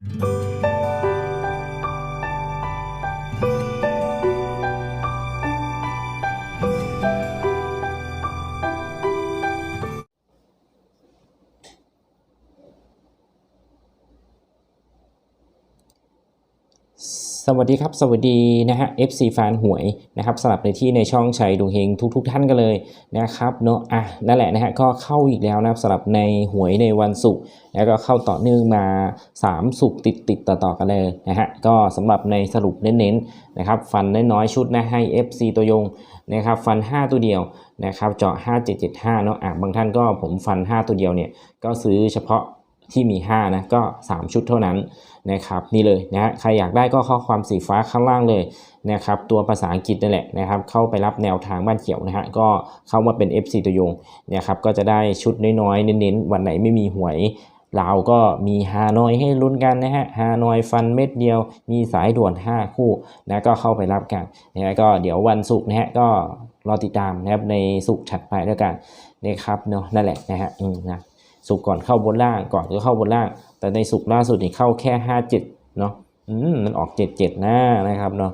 Música สวัสดีครับ สวัสดีนะฮะ FC แฟนหวยนะครับสลับในที่ในช่องชัยดวงเฮงทุกๆทท่านกันเลยนะครับเนาะอะนั่นแหละนะฮะก็เข้าอีกแล้วนะครับสำหรับในหวยในวันศุกร์แล้วก็เข้าต่อเนื่องมา3สุกร์ติดติดๆต่อกันเลยนะฮะก็สำหรับในสรุปเน้นๆนะครับฟันน้อยๆชุดนะให้ FC ตัวยงนะครับฟัน 5 ตัวเดียวนะครับเจาะ 5775เนาะอะบางท่านก็ผมฟัน 5 ตัวเดียวเนี่ยก็ซื้อเฉพาะ ที่มี 5 นะ ก็ 3 ชุดเท่านั้นนะครับนี่เลยนะฮะใครอยากได้ก็ข้อความสีฟ้าข้างล่างเลยนะครับตัวภาษาอังกฤษนั่นแหละนะครับเข้าไปรับแนวทางบ้านเขียวนะฮะก็เข้ามาเป็น FC ตัวยงนะครับก็จะได้ชุดน้อยๆ เน้นๆ วันไหนไม่มีหวยเราก็มีฮานอยให้ลุ้นกันนะฮะฮานอยฟันเม็ดเดียว มีสายด่วน 5 คู่นะก็เข้าไปรับกันนะฮะก็เดี๋ยววันศุกร์นะฮะก็รอติดตามนะครับในศุกร์ถัดไปแล้วกันนะครับเนาะนั่นแหละนะฮะอืมนะ สุกก่อนเข้าบนล่างก่อนก็เข้าบนล่าง แต่ในสุกล่าสุดนี่เข้าแค่57เจ็ดเนาะอืมมันออก77นะนะครับเนาะ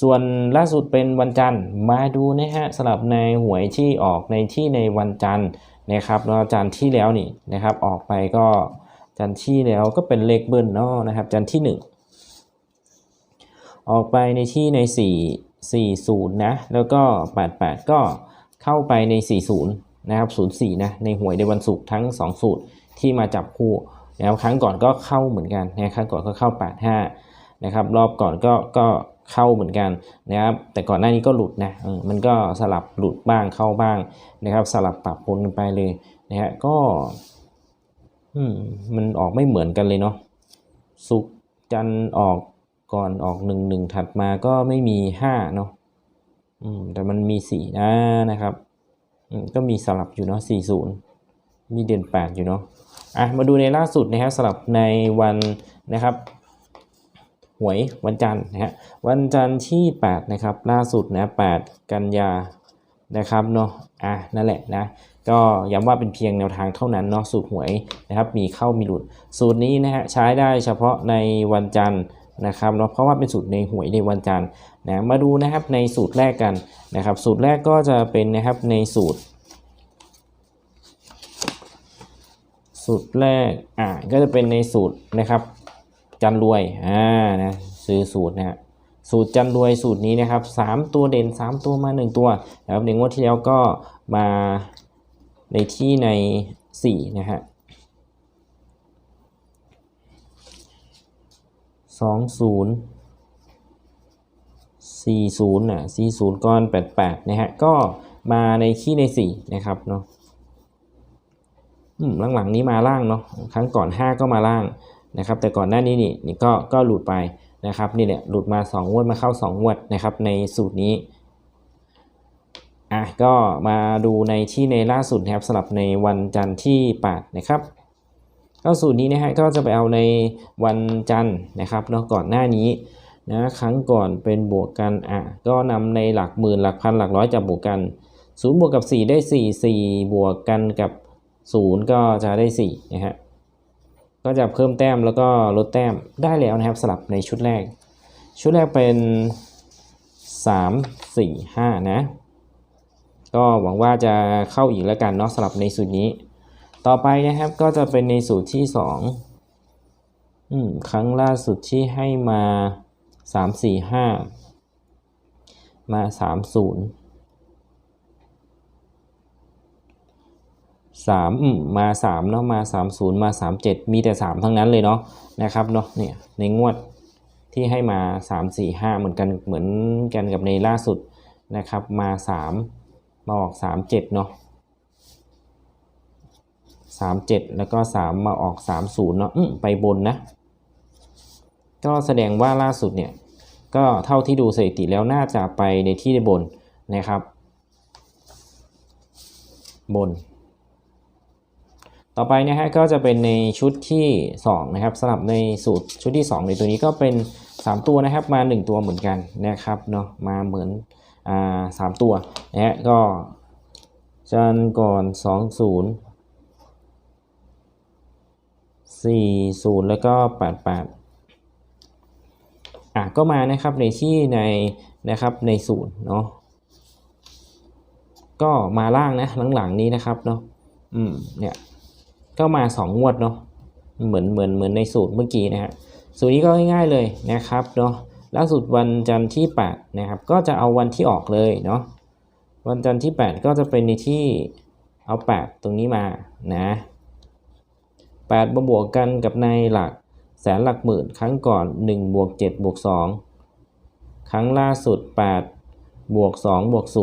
ส่วนล่าสุดเป็นวันจันทร์มาดูนะฮะสลับในหวยที่ออกในที่ในวันจันทร์นะครับเนาะจันทร์ที่แล้วนี่นะครับออกไปก็จันทร์ที่แล้วก็เป็นเลขเบิ้ลเนาะนะครับจันทร์ที่ 1 ออกไปในที่ใน 4 40นะแล้วก็ 88 ก็เข้าไปใน 40 นะครับ04นะในหวยในวันศุกร์ทั้ง 2 สูตรที่มาจับคู่นะครับครั้งก่อนก็เข้าเหมือนกันนะครั้งก่อนก็เข้า 85นะครับรอบก่อนก็ก็เข้าเหมือนกันนะครับแต่ก่อนหน้านี้ก็หลุดนะมันก็สลับหลุดบ้างเข้าบ้างนะครับ สลับปรับปนกันไปเลยนะฮะก็มันออกไม่เหมือนกันเลยเนาะสุกร์จันออกก่อนออกหนึ่งหนึ่งถัดมาก็ไม่มีห้าเนาะแต่มันมีสี่นะนะครับ ก็มีสลับอยู่เนาะ40 มีเด่น 8 อยู่เนาะอะมาดูในล่าสุดนะครับสลับในวันนะครับหวยวันจันทร์นะฮะวันจันทร์ที่ 8 นะครับ ล่าสุดนะ8กันยานะครับเนาะอะนั่นแหละนะก็ย้ำว่าเป็นเพียงแนวทางเท่านั้นเนาะสูตรหวยนะครับมีเข้ามีหลุด สูตรนี้นะฮะใช้ได้เฉพาะในวันจันทร์ นะครับเนาะเพราะว่าเป็นสูตรในหวยในวันจันทร์นะมาดูนะครับในสูตรแรกกันนะครับ สูตรแรกก็จะเป็นนะครับในสูตร สูตรแรกอ่าก็จะเป็นในสูตรนะครับ จันรวยอ่านะซื้อสูตรนะฮะสูตรจันรวยสูตรนี้นะครับ3ตัวเด่น 3 ตัวมา 1 ตัวนะครับในงวดที่แล้วก็มาในที่ใน4นะฮะ สองศูนย์สี่ศูนย์อะสี่ศูนย์ก้อนแปดแปดนะฮะก็มาในขี้ในสี่นะครับเนาะอืมหลังๆนี้มาล่างเนาะครั้งก่อน 5 ก็มาล่างนะครับ แต่ก่อนหน้านี้นี่นี่ก็ก็หลุดไปนะครับนี่แหละหลุดมา2งวดมาเข้า2งวดนะครับในสูตรนี้อะก็มาดูในที่ในล่าสุดนะครับสำหรับในวันจันทร์ที่8นะครับ ก็สูตรนี้นะฮะก็จะไปเอาในวันจันทร์นะครับเนาะก่อนหน้านี้นะครั้งก่อนเป็นบวกกันอะก็นำในหลักหมื่นหลักพันหลักร้อยจับบวกกัน0บวกกับ 4 ได้ 4 4 บวกกันกับ 0 ก็จะได้4นะฮะก็จะเพิ่มแต้มแล้วก็ลดแต้มได้แล้วนะครับสลับในชุดแรก ชุดแรกเป็น 3 4 5 นะ ก็หวังว่าจะเข้าอีกแล้วกันเนาะสลับในสูตรนี้ ต่อไปนะครับก็จะเป็นในสูตรที่สองอืมครั้งล่าสุดที่ให้มาสามสี่ห้ามาสามศูนย์สามมมาสามเนาะมาสามศูนย์มาสามเจ็ดมีแต่สามทั้งนั้นเลยเนาะนะครับเนาะเนี่ยในงวดที่ให้มาสามสี่ห้าเหมือนกันเหมือนกันกับในล่าสุดนะครับ มาสามมาออกสามเจ็ดเนาะ 37 แล้วก็ 3 มาออก 30 เนาะไปบนนะ ก็แสดงว่าล่าสุดเนี่ย ก็เท่าที่ดูสถิติแล้วน่าจะไปในที่บนนะครับ บน ต่อไปนะฮะก็จะเป็นในชุดที่ 2 นะครับสำหรับในสูตรชุดที่ 2 ในตัวนี้ก็เป็น 3 ตัวนะครับมา 1 ตัวเหมือนกันนะครับเนาะมาเหมือนอ่าสามตัวนะฮะก็จันก่อน 20 สี่ศูนย์แล้วก็แปดแปดอะก็มานะครับในที่ในนะครับในศูนย์เนาะก็มาล่างนะหลังๆนี้นะครับเนาะอืมเนี่ยก็มาสองงวดเนาะเหมือนเหมือนเหมือนในสูตรเมื่อกี้นะฮะสูตรนี้ก็ง่ายๆเลยนะครับเนาะล่าสุดวันจันทร์ที่8นะครับก็จะเอาวันที่ออกเลยเนาะวันจันทร์ที่ 8 ก็จะเป็นในที่เอา 8 ตรงนี้มานะ 8มาบวกกันกับในหลักแสนหลักหมื่นครั้งก่อน1บวก7บวก2ครั้งล่าสุด 8 บวก2บวก0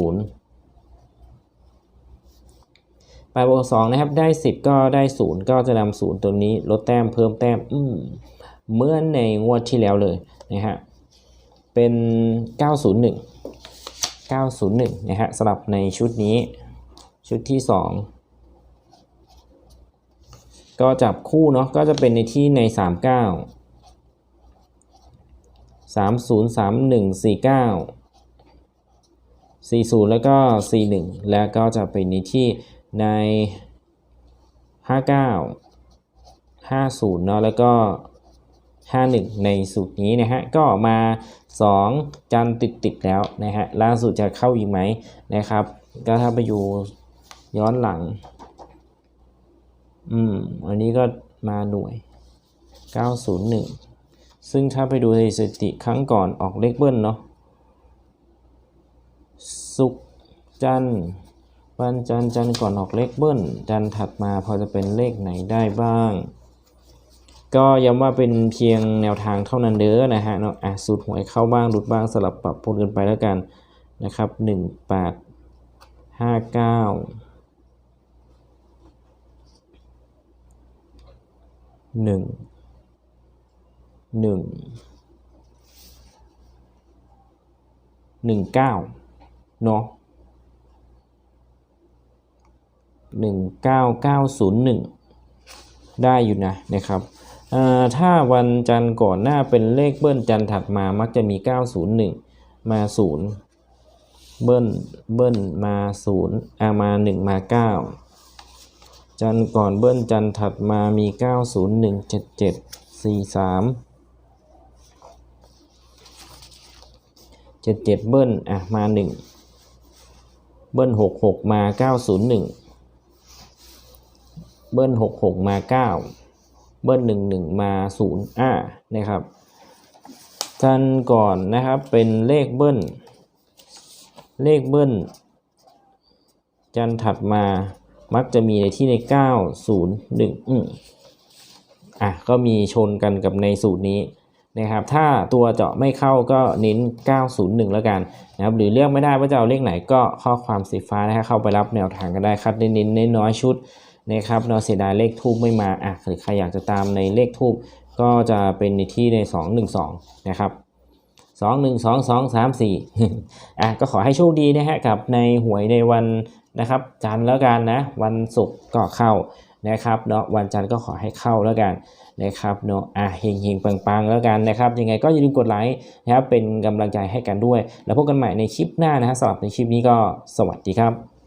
8บวก2นะครับได้ 10 ก็ได้ 0 ก็จะนำ0ตัวนี้ลดแต้มเพิ่มแต้มอืเหมื่อนในงวดที่แล้วเลยนะฮะเป็น 901 901 นะฮะสำหรับในชุดนี้ชุดที่ 2 ก็จับคู่เนาะก็จะเป็นในที่ใน 39 30 31 49 40 แล้วก็ 41 แล้วก็จะเป็นในที่ใน 59 50เนาะแล้วก็ 51 ในสูตรนี้นะฮะก็มา 2 จันติดติดแล้วนะฮะล่าสุดจะเข้าอีกไหมนะครับ ก็ถ้าไปอยู่ย้อนหลัง อืม อันนี้ก็มาหน่วย 901 ซึ่งถ้าไปดูสถิติครั้งก่อนออกเลขเบิ้ลเนาะ สุกจันวันจันจันก่อนออกเลขเบิ้ล จันถัดมาพอจะเป็นเลขไหนได้บ้าง ก็ย้ำว่าเป็นเพียงแนวทางเท่านั้นเด้อนะฮะเนาะ อะสูตรหวยเข้าบ้างหลุดบ้างสลับปรับปนกันไปแล้วกันนะครับ 1 8 5 9 หนึ่งหนึ่งหนึ่งเก้าเนาะหนึ่งเก้าเก้าศูนย์หนึ่งได้อยู่นะนะครับถ้าวันจันทร์ก่อนหน้าเป็นเลขเบิ้ลจันทร์ถัดมามักจะมี 901 มา 0 เบิ้ลเบิ้ลมา0อามา 1 มา 9 จันก่อนเบิ้ลจันถัดมามี 901 77 43 77 เบิ้ลอะมา 1 เบิ้ล 66 มา 901 เบิ้ล 66 มา 9 เบิ้ล 11 มา 0 อ่านะครับ จันก่อนนะครับเป็นเลขเบิ้ล เลขเบิ้ล จันถัดมา มักจะมีในที่ใน 901อืมอะก็มีชนกันกับในสูตรนี้นะครับ ถ้าตัวเจาะไม่เข้าก็เน้น 901 แล้วกันนะครับ หรือเลือกไม่ได้ว่าจะเอาเลขไหนก็ข้อความสีฟ้านะครับเข้าไปรับแนวทางก็ได้คัดเน้นๆน้อยๆชุดนะครับเนาะเสียดายเลขทูบไม่มาอะหรือใครอยากจะตามในเลขทูบก็จะเป็นในที่ใน 212 นะครับสองหนึ่งสองสองสามสี่อะก็ขอให้โชคดีนะฮะกับในหวยในวัน นะครับจันทร์แล้วกันนะวันศุกร์ก็เข้านะครับเนาะวันจันทร์ก็ขอให้เข้าแล้วกันนะครับเนาะอะเฮงเฮงปังปังแล้วกันนะครับยังไงก็อย่าลืมกดไลค์นะครับเป็นกำลังใจให้กันด้วย แล้วพบกันใหม่ในคลิปหน้านะฮะสำหรับในคลิปนี้ก็สวัสดีครับ